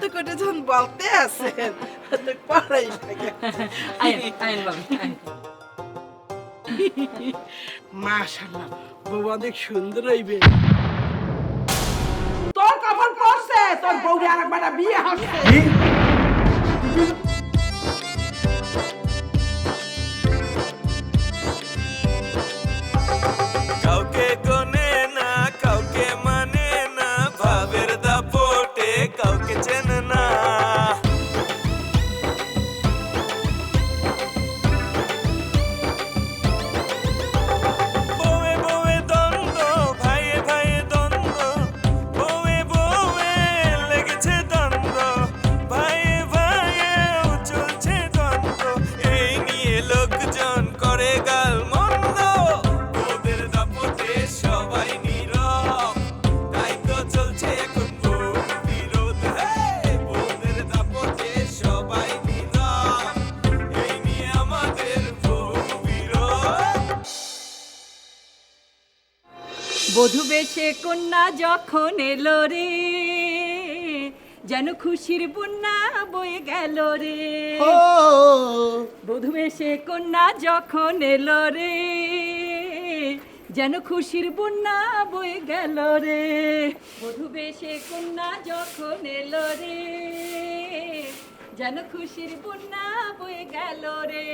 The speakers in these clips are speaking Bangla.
এত করে যখন বলতে আছেন তো পড়াই লাগে। আইন আইন মাশাআল্লাহ বউ অনেক সুন্দর হইবে। তোর কাপড় পরছে তোর বউরে আরেকবার বিয়ে হচ্ছে। বেশে কন্যা যখন এলো রে যেন খুশির বন্যা বয়ে গেল রে। বধু বেশে কন্যা যখন এলো রে যেন খুশির বন্যা বয়ে গেল রে। বধু বেশে কন্যা যখন এলো রে যেন খুশির বন্যা বয়ে গেল রে।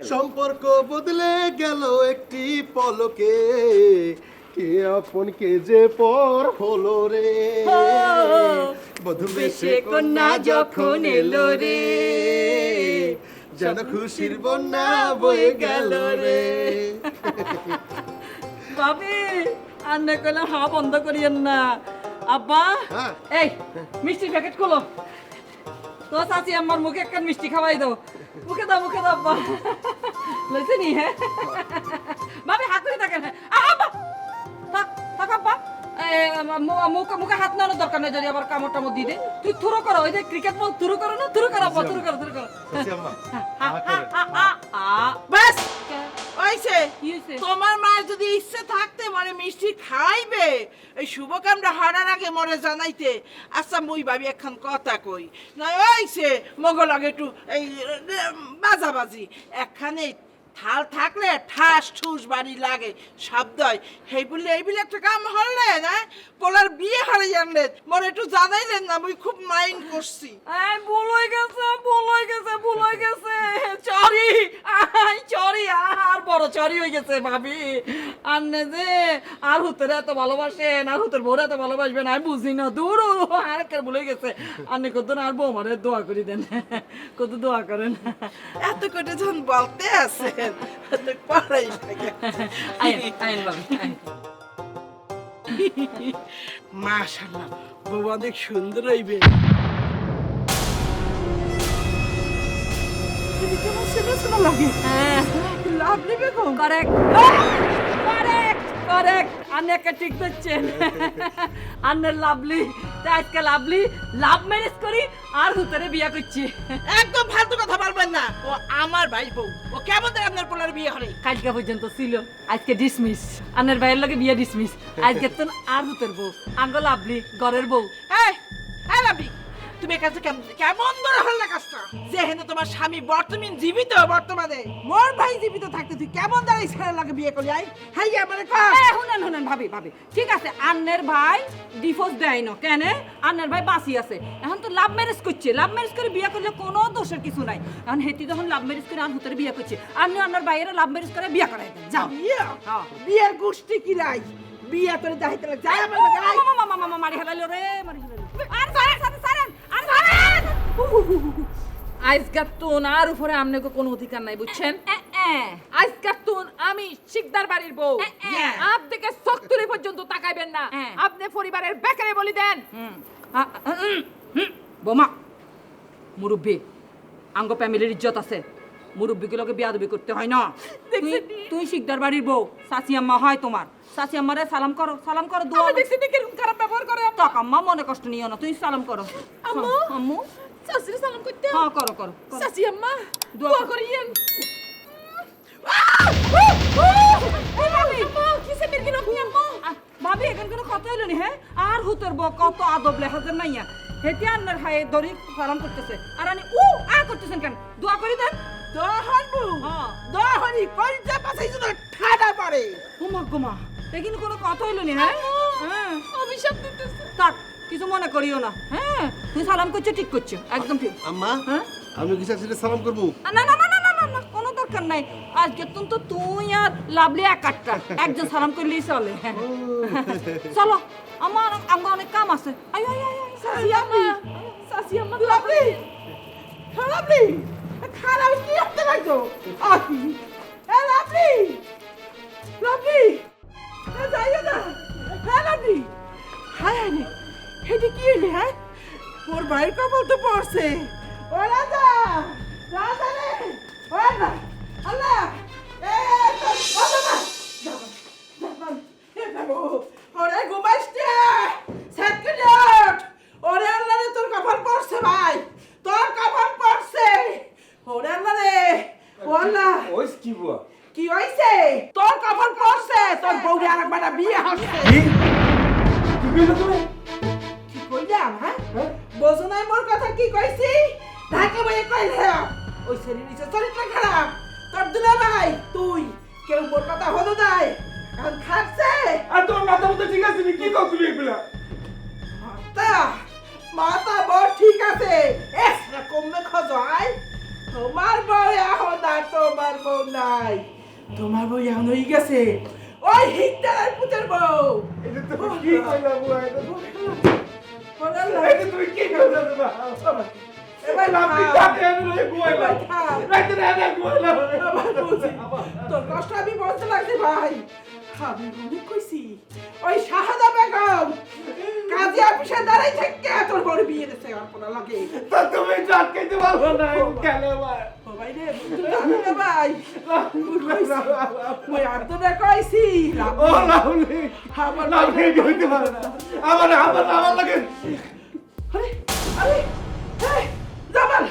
সম্পর্ক বদলে গেল একটি পলকে। কে আপন কে যে পর হলো রে? বধু বেশে কন্যা যখন এলো রে যেন খুশির বন্যা বয়ে গেল রে। বাবে আন্নে কইলে হা বন্ধ করিয়েন না। আব্বা হ্যাঁ। এই মিষ্টির প্যাকেট খোলো। তো চাচি আমার মুখে একটা মিষ্টি খাওয়াই দাও। মুখে দাও মুখে দাও আব্বা। লইছে নি হ্যাঁ? বাবে হাত করে থাকেন। মুখে মুখে হাত নাড়ানোর দরকার নেই যদি আবার কামড় টামড় দিয়ে দে তুই থুরো করো ওই যে ক্রিকেট বল থুরো করো না? থুরো করো থুরো করো থুরো করো। আ, আ, আ। বাস ওইছে তোমার মার যদি ইচ্ছে থাকতে মনে মিষ্টি খাইবে এই শুভ কামটা হরার আগে মরে জানাইতে। আচ্ছা মুই ভাবি একখান কথা কই। না ওইছে মগল আগে একটু এই বাজাবাজি। একখানে থাল থাকলে ঠাস ঠুস বাড়ি লাগে শব্দ হয়। সেই বললে এই বলে একটা কাম হলে না পোলার বিয়ে হারে জানলে মনে একটু জানাইলেন না মুই খুব মাইন্ড করছি। এই ভুল হয়ে গেছে ভুল হয়ে গেছে ভুল হয়ে গেছে। চরি আই চরি আর বড় চরি হয়ে গেছে ভাবি। আর নে যে আর হুতের এত ভালোবাসেন আর হুতের বউর এত ভালোবাসবেন আমি বুঝি না দূর আর একটা ভুলে গেছে। আর নে কত আর বৌমারে দোয়া করি দেন। কত দোয়া করেন। এত করে যখন বলতে আছেন তো করাই লাগে আইন আইন ভাবি আইন মাশাআল্লাহ বউ অনেক সুন্দর হইবে। কেমন ছেলে শোনা লাগে? হ্যাঁ। Lovely Begum correct correct correct আন্নাকে ঠিক ধরছেন আন্নার লাভলি তাই আজকে লাভলি লাভ ম্যারেজ করি আর হুতরে বিয়া করছি। একদম ফালতু কথা বলবেন না। ও আমার ভাই বউ। ও কেমন দেয় আপনার পোলার বিয়ে হলে কালকে পর্যন্ত ছিল। আজকে ডিসমিস আন্নের ভাইয়ের লগে বিয়া ডিসমিস আজকে তো আর হুতের বউ। আঙ্গ লাভলি ঘরের বউ। হ্যাঁ তুমি কাছে কেমন ধরে হল্লা কাজটা যেহেতু তোমার স্বামী বর্তমান জীবিত বর্তমানে মোর ভাই জীবিত থাকতে তুই কেমন দ্বারা ছেলে লাগে বিয়ে করলি আই হাই মানে এ, শুনেন শুনেন ভাবি ভাবি ঠিক আছে আন্নের ভাই ডিভোর্স দেয় না কেন আন্নের ভাই বাঁচি আছে এখন তো লাভ ম্যারেজ করছে লাভ ম্যারেজ করে বিয়ে করলে কোনো দোষের কিছু নাই এখন হেতি যখন লাভ ম্যারেজ করে আন হুতের বিয়ে করছে আপনি আন্নার ভাইয়েরা লাভ ম্যারেজ করে বিয়ে করাই যাও হ্যাঁ। বিয়ের গোষ্ঠী কি লাই বিয়ে করে যাইতে যাই আমার মারি হেলাইলো রে, মারি হেলাইলো। আর সাথে সারেন, আর ধরেন। তুন আর উপরে আমনেকে কোনো অধিকার নাই বুঝছেন এ। তুন আমি শিকদার বাড়ির বউ হ্যাঁ। আপনাকে সত্তরে পর্যন্ত তাকাইবেন না হ্যাঁ। আপনি পরিবারের বেকারে বলি দেন। বোমা মুরব্বী আঙ্গ ফ্যামিলির ইজ্জত আছে মুরব্বীগুলোকে বিয়াদবি করতে হয় না। তুই তুই শিকদার বাড়ির বউ চাচি আম্মা হয় তোমার। চাচি আম্মারে সালাম করো সালাম করো দোয়া দেখছি কীরকম খারাপ ব্যবহার করে। তাক আম্মা মনে কষ্ট নিও না তুই সালাম করো। আম্মু? আম্মু। শাশুড়ি সালাম করতে? হ্যাঁ করো করো। চাচি আম্মা দোয়া দোয়া কর। করিয়েন ভাবি, এখন কোনো কথা হইল হ্যাঁ আর হুতর ব কত আদব লেহাজের নাইয়া হেতি আন্নার হায়ে দড়ি সালাম করতেছে। আর আমি উ আ করতেছেন কেন? দোয়া করি দেন। দহনবু হ্যাঁ। দহনি কলজা পাছাই তো ঠাডা পড়ে হুমা গুমা এখানে কোনো কথা হইল নি হ্যাঁ? হ্যাঁ। অভিশাপ দিতেছে। থাক কিছু মনে করিও না হ্যাঁ? তুই সালাম করছ ঠিক করছ একদম ঠিক। আম্মা হ্যাঁ? আমি কি চাচ্ছি সালাম করব? না না না না না না না কোনো দরকার নাই। আজকে তুমি তো তুই আর লাভলি একাটটা একজন সালাম করলেই চলে হ্যাঁ। চলো আমার আমার অনেক কাম আছে। আয় আয় আয় আয়, সাসি আম্মা। সাসি আম্মা লাভলি লাভলি। খারাপ কি করতে লাগছো আহি এ লাভলি লাভলি এ যাইও না। হ্যাঁ লাভলি হায় হায় হেটি কি হইলে হ্যাঁ? ওর ভাইয়ের কপাল তো পড়ছে। ও রাজা নাই। তোমার বউ এখন হয়ে গেছে। ওই পুতের বউ। এটা তুমি কি কইলা বুয়া এটা ওরে আল্লাহ। এটা তুমি কি কইলা বুয়া এবার আপনি থাম। আমি লই বুয়াইলা রাইতে না। না বুয়াইলা তোর কষ্ট আমি বলতে লাগছে ভাই। আমি কইছি। ওই শাহাদা বেগম কাজী অফিসে দাঁড়াই থেকে তোর বড় বিয়ে দিচ্ছে আপনার লাগে। তা তুমি না। কেন ভাই ও ভাই রে তুই জানি না ভাই। মই আব্দুলে কইছি। ও লাউলি আমার লাউলি হইতে পারে না আমার আমার আমার লাগে। আরে আরে এই জামাল।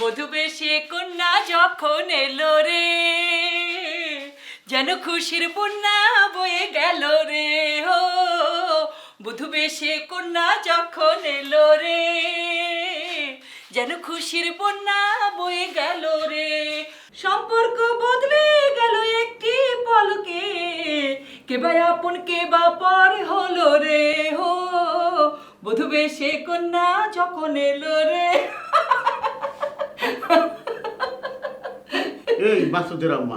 বধূ বেশে কন্যা যখন এলো রে যেন খুশির বন্যা বয়ে গেল রে হো। বধূ বেশে কন্যা যখন এলো রে যেন খুশির বন্যা বয়ে গেল রে। সম্পর্ক বদলে গেল একটি পলকে কে বা আপন কে বা পর হলো রে হো। বধূ বেশে কন্যা যখন এলো রে। এই মাসুদের আম্মা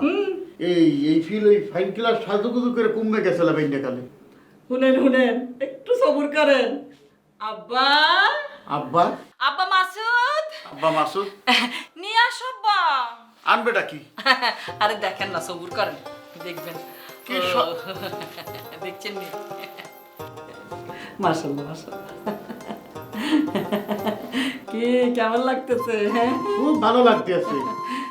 এই এই ফিল ওই ফাইন সাজুগুজু করে কমবে গেছিল বাইন্ডা কালে। শুনেন শুনেন একটু সবুর করেন। আব্বা। আব্বা? আব্বা মাসুদ। আব্বা মাসুদ? নিয়ে আসো আব্বা। আনবেটা কি? আরে দেখেন না সবুর করেন। দেখবেন। কি দেখছেন নি? কি কেমন লাগতেছে হ্যাঁ? খুব ভালো লাগতে আছে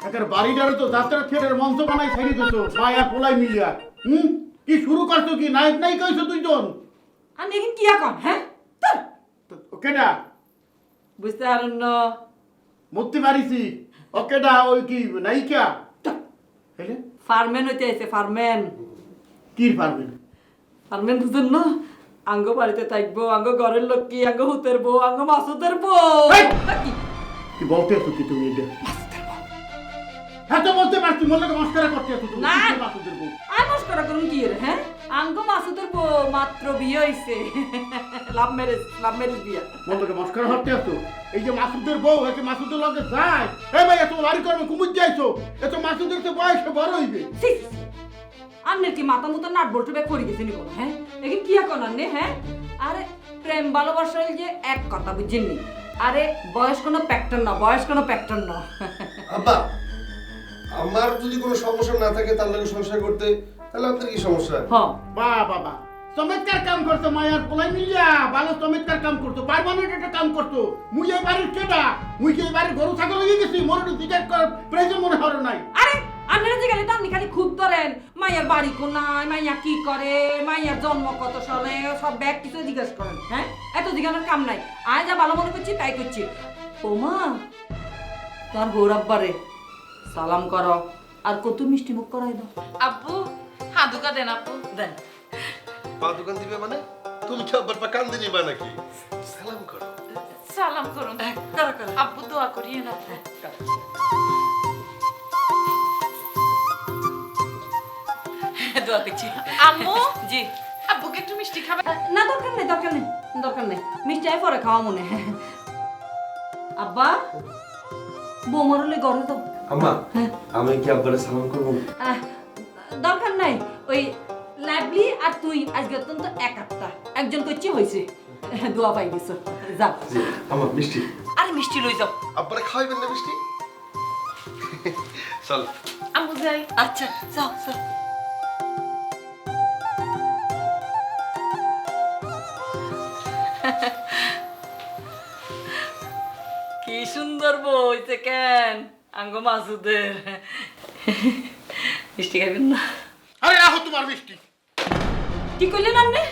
একার বাড়িটারে তো যাত্রা থিয়েটার মঞ্চ বানাই ছাড়ি দিছো মায়া পোলাই মিলিয়া। হুম? কি শুরু করছ কি? নায়ক নাই কইছো দুইজন? আর এখন কি এখন হ্যাঁ? কেডা বুঝতে পারেন না। মূর্তি মারিছি। ওকেডা ওই কি নায়িকা? হেলে ফার্মেন হইতে আছে ফার্মেন। কি পারবেন ফার্মেন বুঝেন না? আঙ্গ বাড়িতে থাকব আঙ্গ ঘরের লোক কি আঙ্গ হুতের বউ আঙ্গ মাসুদের বউ? কি বলতে আছো কি তুমি এটা? হ্যাঁ তো বলতে পারছি মনে মস্কারা করতে আছো তুমি। না। মাসুদের বউ? আর নমস্কার করুন কি রে হ্যাঁ? আঙ্গ মাসুদের বউ মাত্র বিয়ে হইছে। লাভ ম্যারেজ লাভ ম্যারেজ বিয়া। বন্ধুকে মস্কারা হতে আসতো এই যে মাসুদের বউ একে মাসুদের লগে যায়। এ ভাই এত বাড়ি করবে কুমুর যাইছো? এত মাসুদের তো বয়সে বড় হইবে। ছি। কি মাথা মতো নাট বল্টু ব্যাগ করে গেছে নিকো হ্যাঁ? এখন কি এখন আন্নে হ্যাঁ? আরে প্রেম ভালোবাসা হইল যে এক কথা বুঝছেননি আরে বয়স কোনো প্যাক্টর না বয়স কোনো প্যাক্টর না। আব্বা আমার যদি কোনো সমস্যা না থাকে তার লাগে সংসার করতে তাহলে আপনার কি সমস্যা? হ। বা বাবা চমৎকার কাম করতো মায়ার পোলাই মিলিয়া। ভালো চমৎকার কাম করতো পারমানেন্ট একটা কাম করতো মুই এই বাড়ির কেটা মুই কি এই বাড়ির গরু ছাগল হয়ে গেছি? মোর একটু জিজ্ঞাসা করার প্রয়োজন মনে হলো নাই। আরে আপনারা যে গেলে তো আপনি খালি খুব ধরেন মাইয়ার বাড়ি কোনায় মাইয়া কি করে মাইয়ার জন্ম কত সালে সব ব্যাগ কিছু জিজ্ঞেস করেন হ্যাঁ? এত জিজ্ঞাসার কাম নাই। আয় যা ভালো মনে করছি তাই করছি। ওমা তার গৌরব্বারে সালাম করো। আর কত মিষ্টি মুখ করাই দাও। আব্বু হাদুকা দেন আব্বু। দেন। পা দোকান দিবে মানে? তুমি কি আব্বার পা কান দিবা নাকি? সালাম করো। সালাম করুন করো করো? আব্বু দোয়া করিয়ে না দোয়া করছি আম্মু? জি। আব্বুকে একটু মিষ্টি খাবে? না দরকার নেই দরকার নেই দরকার নেই। মিষ্টি আই পরে খাওয়া মনে আব্বা বৌমার হলে গড়ে তো আম্মা আমি কি আব্বারে সালাম করব? দরকার নাই। ওই লাভলি আর তুই আজকে অত্যন্ত একাত্তা। একজন হয়েছে দোয়া পাই দিছ যা। জি আমার মিষ্টি। আরে মিষ্টি লই যাও। আব্বারে খাওয়াইবেন না মিষ্টি? চল। আম্মু যাই। আচ্ছা যাও যাও। কি সুন্দর বইছে কেন? আঙ্গ মাসুদের মিষ্টি খাবেন না। আরে রাখো তোমার মিষ্টি। কি করলেন আপনি?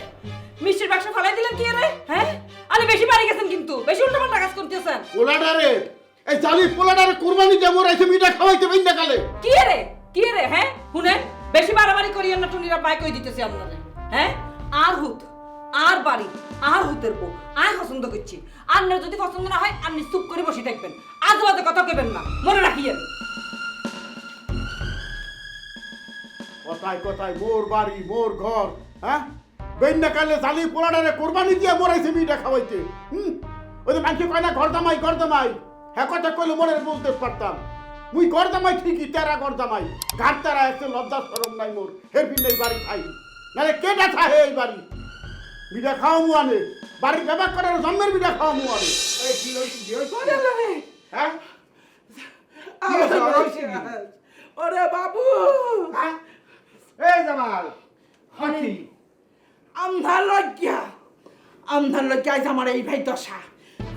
মিষ্টির বাক্স ফালাই দিলেন কি রে? হ্যাঁ? আরে বেশি বাড়ি গেছেন কিন্তু বেশি উল্টো পাল্টা কাজ করতেছেন। পোলাডারে এই জালি পোলাডারে কুরবানি দিয়ে মোরাইছে মিঠা খাওয়াইতে বেন্দা কালে। কি রে? কি রে? হ্যাঁ? শুনেন বেশি বাড়াবাড়ি করিয়েন না টুনিরা বাইক কই দিতেছি আপনারে। হ্যাঁ? আর হুত। আর বাড়ি, আর হুতের বউ, আর পছন্দ করছি। আর না, যদি পছন্দ না হয় আপনি চুপ করে বসে থাকবেন। আজ বাদে কথা কইবেন না, মনে রাখিয়েন। কোথায় কোথায় মোর বাড়ি, মোর ঘর হ্যাঁ? বেন্দা কালে জালি পোলাডারে কুরবানি দিয়ে মোরাইছে মিঠা খাওয়াইতে, হুম? ওই যে কয় না ঘর দামাই দামাই হ্যাঁ কথা কইলে মনে বলতে পারতাম। মুই ঘর দামাই ঠিকই, তেরা ঘর ঘাট তেরা একটা লজ্জা সরম নাই মোর হেরফি নেই বাড়ি খাই। নালে কেটা থাহে এই বাড়ি? বিটা খাওয়া মুয়ানে বাড়ির ব্যবহার করার জন্মের বিটা খাওয়া মুয়ানে এই কি হইছে কি হইছে হ্যাঁ? ওরে বাবু হ্যাঁ? এই জামাল হাতি আন্ধার লজ্ঞা আন্ধার লজ্ঞা আজ আমার এই ভাই দশা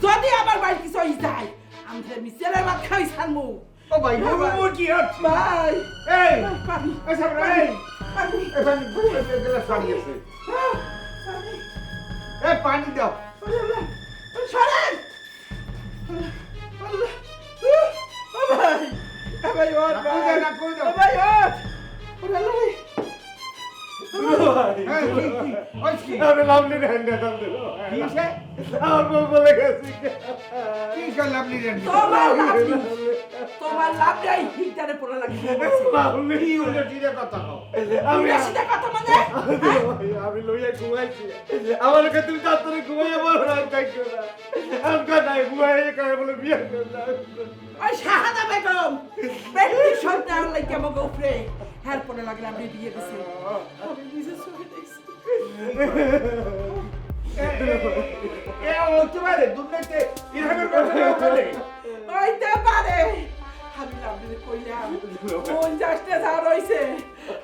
যদি আমার বাড়ি কিছু হয়ে যায় আন্ধারে মিশেলের ভাত খাই সারমু ও ভাই ও কি হচ্ছে ভাই এই এই সামনে এই গ্লাস পানি আছে পানি এই পানি দাও। সরেন! ভাই এ ভাই ওর ভাই ভাই ওর ওরে আমি লাভলি রেন দেন কি সে আমার বলে গেছি কি? করলাম নি রে তোমার লাভ তোমার লাভ নেই হিটারে পড়ে লাগিয়ে লাভলি। কি উল্টো টিরে কথা কও? আমি বেশিটা কথা মানে? আমি লইয়া ঘুমাইছি। আমার কাছে তুমি তাড়াতাড়ি ঘুমাইয়া বলো না তাই না। আমি কানাই ঘুমাইয়া কাই বলে বিয়ে করলাম। ওই শাহাদা বেগম ব্যক্তি সন্তান লাগে আমাকে উপরে হ্যার পরে লাগলে আমি বিয়ে দিছি। আমি নিজে চোখে দেখছি এ হতে পারে দুর্নীতি ইরহামের কথা বলে হইতে পারে। আমি লাভলি কইলাম কোন যাসটা যা রইছে।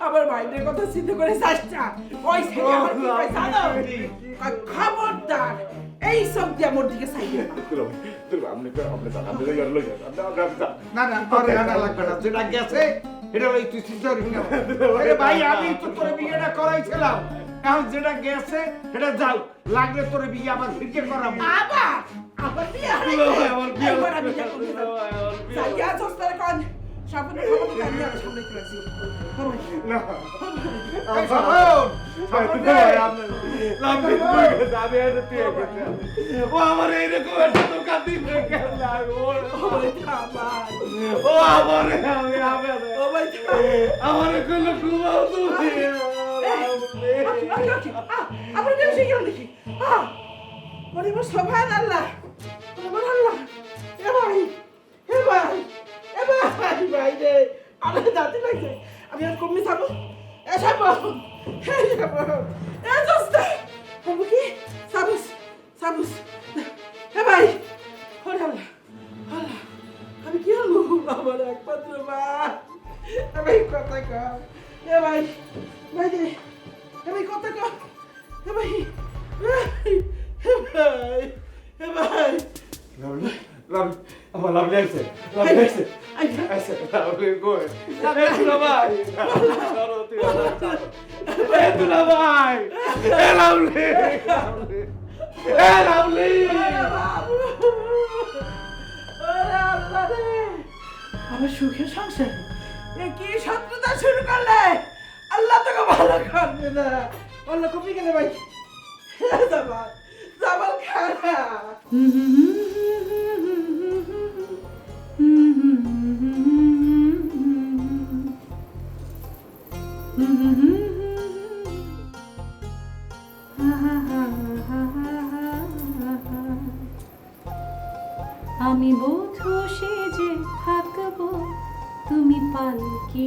আমার মাইন্ডের কথা চিন্তা করে যাসটা ওই থেকে আমার কি আর খবরদার। এই সব দিয়ে আমার দিকে চাইবে না। না না লাগবে না। যেটা গেছে এটা লই তুই চিন্তা করবি না। আরে ভাই আমি তো তোর বিয়েটা করাইছিলাম। এখন যেটা গেছে সেটা যাও। লাগলে তোর বিয়ে আবার ফিরকে করাবো। আবার? আবার বিয়ে? আমার বিয়ে আবার বিয়ে যাইয়া চস্তার কান সাবনে খবর দিতে আমি আর সামনে চলেছি লাভলি ঘুমাই গেছে আমি আর পেয়ে গেছি ও আমার এইরকম একটা দোকান দিবে ও আমার আমি আমি ও ভাই আমার কোনো ঘুমাও তুমি আপনার কেউ শিখে দেখি মানে আমার আল্লাহ। আল্লাহ। এ ভাই এ ভাই। ভাই ভাই রে আমার দাঁতে লাগছে আমি আর কমে থাকব এ যাব এ যাব এ দোস্ত বাবু কি সাবুস সাবুস এ ভাই ওরে আল্লাহ আল্লাহ আমি কি হলো আমার একমাত্র এ ভাই কথা কম এ ভাই ভাই রে এ ভাই কথা কম এ ভাই এ ভাই এ ভাই আমার লাভলি আছে লাভলি আছে আচ্ছা আছে লাভলি কই এ তুলা ভাই এ তুলা ভাই এ লাভলি এ লাভলি আমার সুখের সংসার। এ কি শত্রুতা শুরু করলে? আল্লাহ তোকে ভালো করবে না। অন্য কপি গেলে ভাই। জামাল। জামাল খানা। আমি বধু যে থাকব তুমি পাল পালকি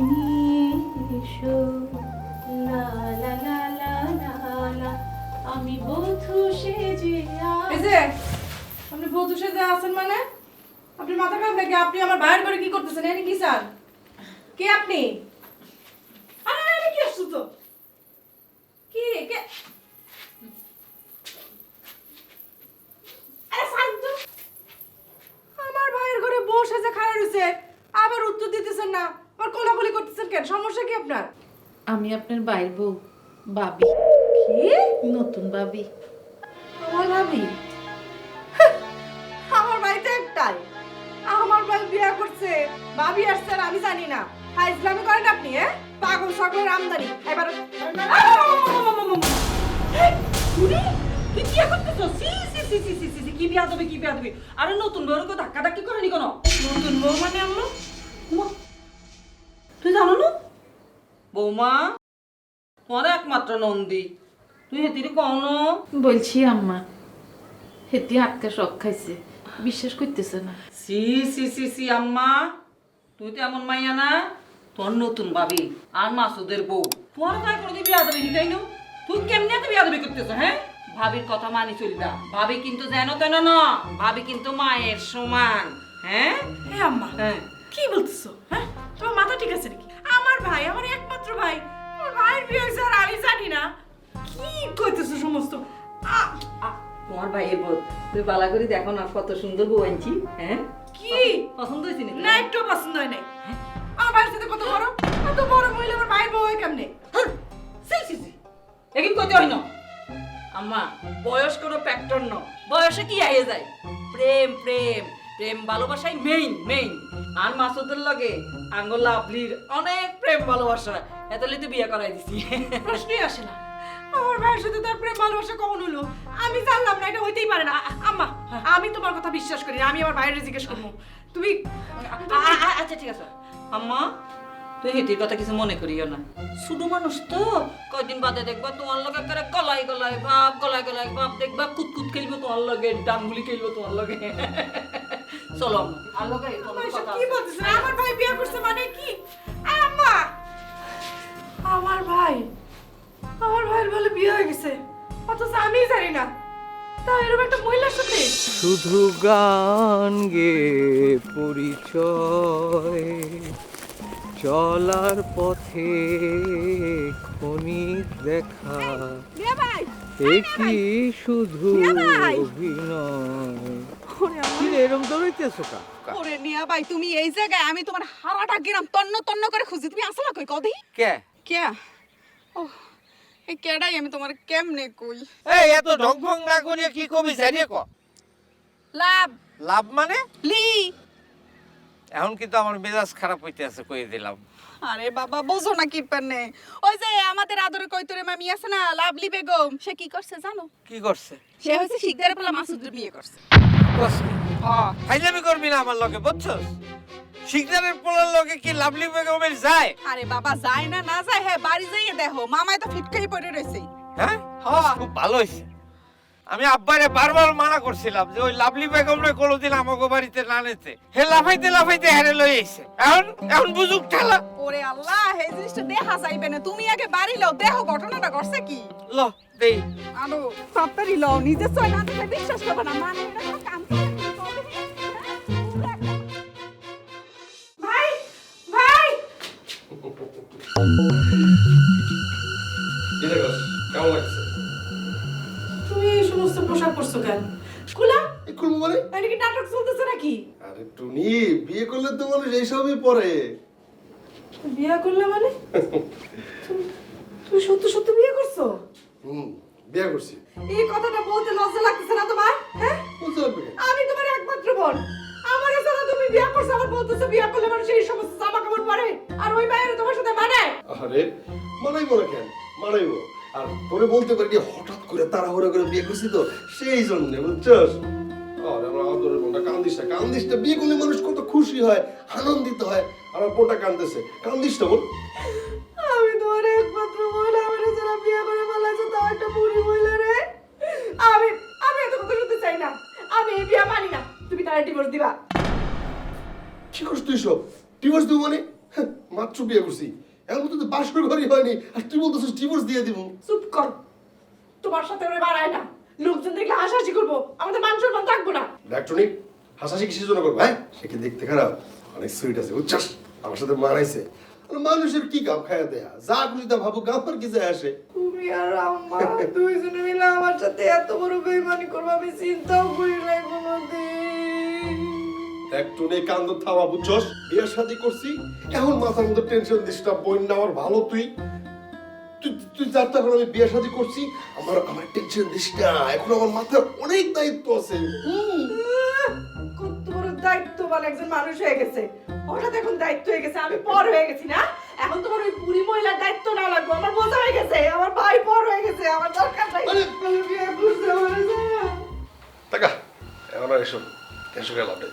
করে কি স্যার? কে আপনি? আরে আরে কি আসছো তো? কি কে? আরে আমার ভাইয়ের ঘরে বসে যে খাড়া রয়েছে। আবার উত্তর দিতেছেন না। আবার কোলাকুলি করতেছেন কেন? সমস্যা কি আপনার? আমি আপনার বাইর বউ বাবি। কি? নতুন বাবি। আমার ভাবি ভাবি আসছে আর আমি জানি না। হ্যাঁ ইসলামি করেন আপনি হ্যাঁ? পাগল সকলের আমদানি। এবার তুই কি করতেছ? সি সি সি সি সি সি সি কি বিয়া দেবে কি বিয়া দেবে আরে নতুন বউকে ধাক্কা ধাক্কি করেনি কেন? নতুন বউ মানে আম্মা? তুই জানো না? বৌমা তোমার একমাত্র নন্দী। তুই হেতিরে কন বলছি আম্মা হেতি আটকা শখ খাইছে। বিশ্বাস করতেছে না। সি সি সি সি আম্মা। তুই তো এমন মাইয়া না তোর নতুন ভাবি আর মাসুদের বউ। তোর তাই কোনোদিন বিয়া দেবে শিখাই নো? তুই কেমনে এত বিয়া দেবে করতেছ হ্যাঁ? ভাবির কথা মানি চলবা ভাবি কিন্তু যেন তেন না ভাবি কিন্তু মায়ের সমান হ্যাঁ? হ্যাঁ আম্মা হ্যাঁ। কি বলতেছো হ্যাঁ? তোমার মাথা ঠিক আছে নাকি? আমার ভাই আমার একমাত্র ভাই। আমার ভাইয়ের বিয়ে হয়েছে আর আমি জানি না। কি কইতেছো সমস্ত? আ- আ, তোমার ভাইয়ের বউ তুই বালা করে দেখো না কত সুন্দর বউ আনছি হ্যাঁ? কি? পছন্দ হয়েছে? না একটু পছন্দ হয় নাই। আমার ভাইয়ের সাথে কত বড়? কত বড় মহিলা আমার ভাইয়ের বউ হয় কেমনে? হ্যাঁ, এগিন কইতে হয় না। আম্মা বয়স কোনো ফ্যাক্টর ন। বয়সে কি আইয়ে যায়? প্রেম প্রেম। প্রেম ভালোবাসাই মেইন মেইন আর মাসুদের লগে আঙ্গুল লাভলির অনেক প্রেম ভালোবাসা। এতলি তো বিয়ে করাই দিছি। প্রশ্নই আসে না। আমার ভাইয়ের সাথে তার প্রেম ভালোবাসা কখন হলো? আমি জানলাম না এটা হইতেই পারে না। আম্মা আমি তোমার কথা বিশ্বাস করি না আমি আমার ভাইয়ের জিজ্ঞেস করব। তুমি আচ্ছা ঠিক আছে। আম্মা তুই হেতির কথা কিছু মনে করিও না। শুধু মানুষ তো। কয়দিন বাদে দেখবা তোমার লগে করে গলায় গলায় ভাব গলায় গলায় ভাব দেখবা কুতকুত খেলব তোমার লগে ডাঙ্গুলি খেলব তোমার লগে। চলো আর লগে কি। বলতেছেন? আমার ভাই বিয়ে করছে মানে কি? আম্মা! আমার ভাই আমার ভাইয়ের বলে বিয়ে হয়ে গেছে। অথচ আমি জানি না। তা এরকম একটা মহিলার সাথে? শুধু গান গে পরিচয় চলার পথে ক্ষণিক দেখা। একই শুধু অভিনয়? এরম দৌড়াইতেছো কা ওরে নিয়া ভাই তুমি এই জায়গায় আমি তোমার হারাটা গেলাম তন্ন তন্ন করে খুঁজি। তুমি আসলা কই কদি? কে? কে? ও কেডাই আমি তোমার কেমনে কই? এই এত ঢং ভং না করিয়া কি কবি জানিয়ে ক? লাভ। লাভ মানে? লি। এখন কিন্তু আমার মেজাজ খারাপ হইতে আছে কই দিলাম। আরে বাবা বোঝো না কি পান্নে ওই যে আমাদের আদরে কইতরে মামি আছে না লাভলি বেগম সে কি করছে জানো? কি করছে? সে হচ্ছে শিকদারে পেলা মাসুদের বিয়ে করছে। ফাইলামি করবি না আমার লগে বুঝছস? শিকদারের পোলার লগে কি লাভলি বেগমের যায়? আরে বাবা যায় না না যায় হ্যাঁ বাড়ি যাইয়ে দেখো মামাই তো ফিটকাই পড়ে রয়েছে। হ্যাঁ? হ্যাঁ। খুব ভালো হয়েছে আমি আব্বারে বারবার মানা করছিলাম যে ওই লাভলি বেগম রে কোনোদিন আমাকে বাড়িতে না নিতে। হে লাফাইতে লাফাইতে হেরে লই আইছে। এখন এখন বুঝুক ঠেলা। ওরে আল্লাহ এই জিনিসটা দেখা যাইবে না। তুমি আগে বাড়ি লও দেখো ঘটনাটা ঘটছে কি। ল দেই। আরও তাড়াতাড়ি লও নিজে ছয় না দেখলে বিশ্বাস করবে না। মানে এটা কোনো কাম ভাই ভাই! কেমন লাগছে? সমস্ত পোশাক পরছো কেন? কুলা? এই খুলবো মানে এটা কি নাটক চলতেছে নাকি? আরে টুনি বিয়ে করলে তো মানুষ এইসবই পরে। বিয়ে করলে মানে? তুমি- সত্যি সত্যি বিয়ে করছ? হুম বিয়ে করছি। এই কথাটা বলতে লজ্জা লাগতেছে না তোমার হ্যাঁ? আমি তোমার একমাত্র বোন। আমার সাথে তুমি বিয়ে করছ আমার বলতেছো বিয়ে করলে মানুষ এই সমস্ত জামা কাপড় পরে আর ওই মায়ের তোমার সাথে মানে? আরে মানাইবো না কেন? মানাইবো। আর তোরে বলতে পারি হঠাৎ করে তাড়াহুড়া করে বিয়ে করছি তো সেই জন্য বুঝছস? আরে আমার আদরের বোনটা কান্দিস না কান্দিস না বিয়ে করলে মানুষ কত খুশি হয় আনন্দিত হয় আমার বোনটা কান্দেছে। কান্দিস না বল আমি তোমার একমাত্র মহিলা আমার যারা বিয়ে করে একটা বুড়ি মহিলা রে। আমি আমি এত কথা শুনতে চাই না। আমি এই বিয়ে মানি না। তুমি তারা ডিভোর্স দিবা। কি তুই সব? ডিভোর্স দেবো মানে? হ্যাঁ, মাত্র বিয়ে করছি। এখন পর্যন্ত বাসর ঘরই হয়নি। আর তুই বলতেছিস ডিভোর্স দিয়ে দিব। চুপ কর। তোমার সাথে ওরে বাড়ায় না। লোকজন দেখলে হাসাহাসি করব। আমাদের মান সম্মান থাকব না। ইলেকট্রনিক হাসাহাসি কিসের জন্য করব হ্যাঁ? সে কি দেখতে খারাপ? অনেক সুইট আছে বুঝছস? আমার সাথে মারাইছে। মানুষের কি কাপ খায়া দেয়া? যা খুশি তা ভাবো গাপ আর কি যায় আসে। তুমি আর আম্মা দুইজনে মিলে আমার সাথে এত বড় বেইমানি করব আমি চিন্তাও করি নাই কোনোদিন। একটু নেই কান্দ থামা বুঝছস? বিয়ের শাদি করছি এখন মাথার মধ্যে টেনশন দিস না বোন না আমার ভালো তুই। তুই তুই যার তখন আমি বিয়ে শাদি করছি আমার আমার টেনশন দিস না। এখন আমার মাথায় অনেক দায়িত্ব আছে। কত বড় দায়িত্ববান একজন মানুষ হয়ে গেছে। হঠাৎ এখন দায়িত্ব হয়ে গেছে আমি পর হয়ে গেছি না? এখন তোমার ওই বুড়ি মহিলার দায়িত্ব না লাগবে আমার বোঝা হয়ে গেছে আমার ভাই পর হয়ে গেছে আমার দরকার নাই। বিয়ে করতে পারে টাকা এখন আর এসব টেনশন লাভ নেই।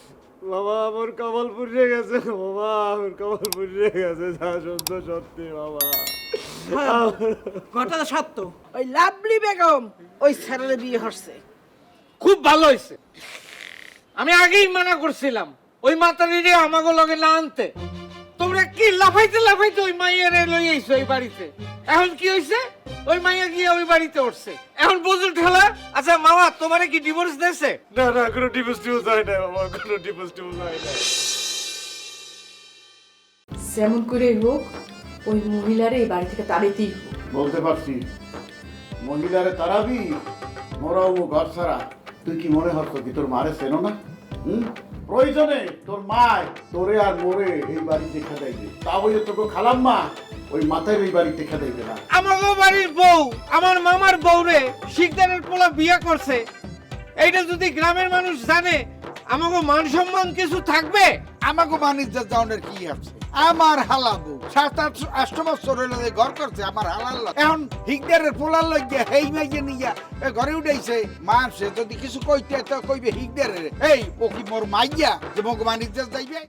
বাবা আমার কপাল পুড়ে গেছে। বাবা আমার কপাল পুড়ে গেছে। যা সত্য সত্যি বাবা। ঘটনা সত্য। ওই লাভলি বেগম ওই ছেলের বিয়ে হচ্ছে। খুব ভালো হয়েছে। আমি আগেই মানা করছিলাম ওই মাতারিরে আমাকে লগে না আনতে। তোমরা কি লাফাইতে লাফাইতে ওই মাইয়ারে লই আইছো এই বাড়িতে? এখন কি হইছে ওই মাইয়া গিয়ে ওই বাড়িতে উঠছে। এখন বুঝুল ঠেলা আচ্ছা মামা তোমারে কি ডিভোর্স দেছে না না কোনো ডিভোর্স টিভোর্স হয় না বাবা কোনো ডিভোর্স টিভোর্স হয় না যেমন করে হোক ওই মহিলারে এই বাড়ি থেকে তাড়িতেই হোক। বলতে পারছি। মহিলারে তারাবি মোরাও ঘর ছাড়া। তুই কি মনে হচ্ছ কি তোর মারে চেনো না? হুম? প্রয়োজনে তোর মায় তোরে আর মোরে এই বাড়ি দেখা দেয়নি। তা বলে তোকে খালাম মা ওই মাথায় এই বাড়ি দেখা দেবে না। আমাকে বাড়ির বউ আমার মামার বউরে শিকদারের পোলা বিয়ে করছে। এইটা যদি গ্রামের মানুষ জানে আমাকে মান সম্মান কিছু থাকবে? আমাকে বাণিজ্য যাওয়ার কি আছে? আমার হালাবো সাত আট আষ্ট বছর হইল যে ঘর করছে আমার হালাল লোক। এখন হিগদারের পোলার লাগিয়া হেই মাইয়ে নিয়া এ ঘরে উঠাইছে মানুষে যদি কিছু কইতে তো কইবে হিগদারের এই ও কি মোর মাইয়া যে মগ বাণিজ্য যাইবে?